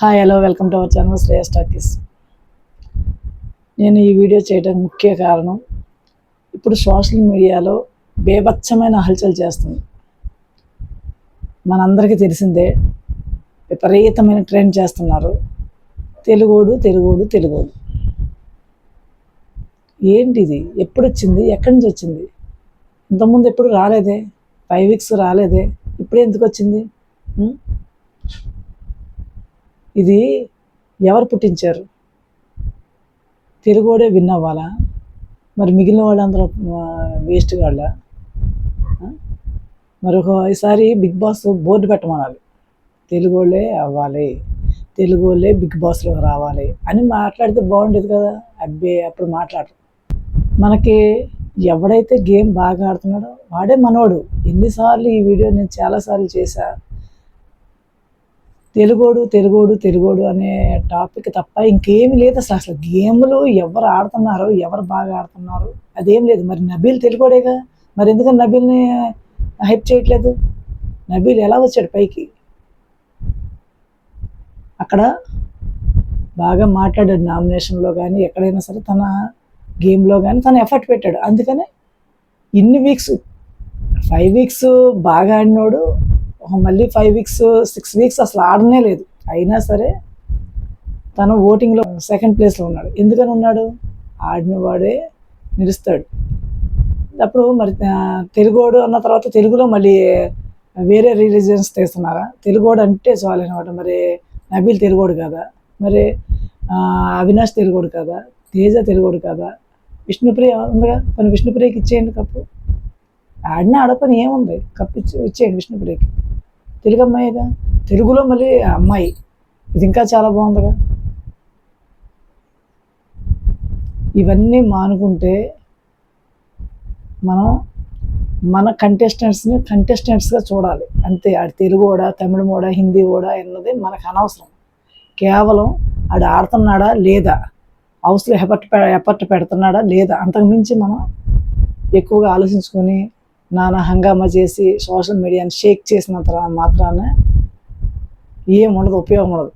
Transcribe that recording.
Hi hello welcome to our channel Shreyas Talkies నేను ఈ video చేయడానికి ముఖ్య కారణం ఇప్పుడు సోషల్ మీడియాలో బేభత్సమైన హల్చల్ చేస్తుంది. మనందరికీ తెలిసిందే విపరీతమైన ట్రెండ్ చేస్తున్నారు. తెలుగోడు తెలుగోడు తెలుగోడు. ఏంటిది? ఎప్పుడు వచ్చింది ఎక్కడి నుంచి వచ్చింది? ఇంతకుముందు ఎప్పుడు రాలేదే? ఫైవ్ వీక్స్ రాలేదే? ఇప్పుడు ఎందుకు వచ్చింది? ఇది ఎవరు పుట్టించారు? తెలుగోడే విన్ అవ్వాలా? మరి మిగిలిన వాళ్ళందరూ వేస్ట్ వాళ్ళ? మరి ఒకసారి బిగ్ బాస్ బోర్డు పెట్టమనాలి. తెలుగోళ్ళే అవ్వాలి. తెలుగులే బిగ్ బాస్లో రావాలి అని మాట్లాడితే బాగుండేది కదా. అబ్బే అప్పుడు మాట్లాడరు మనకి ఎవడైతే గేమ్ బాగా ఆడుతున్నాడో వాడే మనోడు. ఎన్నిసార్లు ఈ వీడియో నేను చాలాసార్లు చేశా. తెలుగోడు తెలుగోడు తెలుగోడు అనే టాపిక్ తప్ప ఇంకేమీ లేదు అసలు. అసలు గేమ్లు ఎవరు ఆడుతున్నారు ఎవరు బాగా ఆడుతున్నారు అదేం లేదు. మరి నబీల్ తెలుగోడేగా? మరి ఎందుకని నబీల్ని హైప్ చేయట్లేదు? నబీల్ ఎలా వచ్చాడు పైకి? అక్కడ బాగా మాట్లాడాడు నామినేషన్లో కానీ ఎక్కడైనా సరే తన గేమ్లో కానీ తను ఎఫర్ట్ పెట్టాడు. అందుకనే ఇన్ని వీక్స్ ఫైవ్ వీక్స్ బాగా ఆడినోడు మళ్ళీ ఫైవ్ వీక్స్ సిక్స్ వీక్స్ అసలు ఆడనే లేదు. అయినా సరే తను ఓటింగ్లో సెకండ్ ప్లేస్లో ఉన్నాడు. ఎందుకని ఉన్నాడు? ఆడిన వాడే నిలుస్తాడు. అప్పుడు మరి తెలుగోడు అన్న తర్వాత తెలుగులో మళ్ళీ వేరే రిలీజియన్స్ తీస్తున్నారా? తెలుగోడు అంటే చాలు అనమాట మరి నబీల్ తెలుగోడు కదా? మరి అవినాష్ తెలుగోడు కదా? తేజ తెలుగోడు కదా? విష్ణుప్రియ ఉందిగా? కొన్ని విష్ణుప్రియకి ఇచ్చేయండి కప్పు. ఆడినా ఆడపని ఏముంది? కప్పు ఇచ్చి ఇచ్చేయండి విష్ణుప్రియకి. తెలుగు అమ్మాయిగా తెలుగులో మళ్ళీ ఆ అమ్మాయి. ఇది ఇంకా చాలా బాగుందిగా ఇవన్నీ మానుకుంటే మనం మన కంటెస్టెంట్స్ని కంటెస్టెంట్స్గా చూడాలి. అంతే ఆడు తెలుగు కూడా తమిళం కూడా హిందీ కూడా అన్నది మనకు అనవసరం. కేవలం ఆడు ఆడుతున్నాడా లేదా? హౌస్లో ఎఫర్ట్ ఎఫర్ట్ పెడుతున్నాడా లేదా? అంతకుమించి మనం ఎక్కువగా ఆలోచించుకొని నానా హంగామా చేసి సోషల్ మీడియాని షేక్ చేసిన తర్వాత మాత్రాన ఏం ఉండదు ఉపయోగం ఉండదు.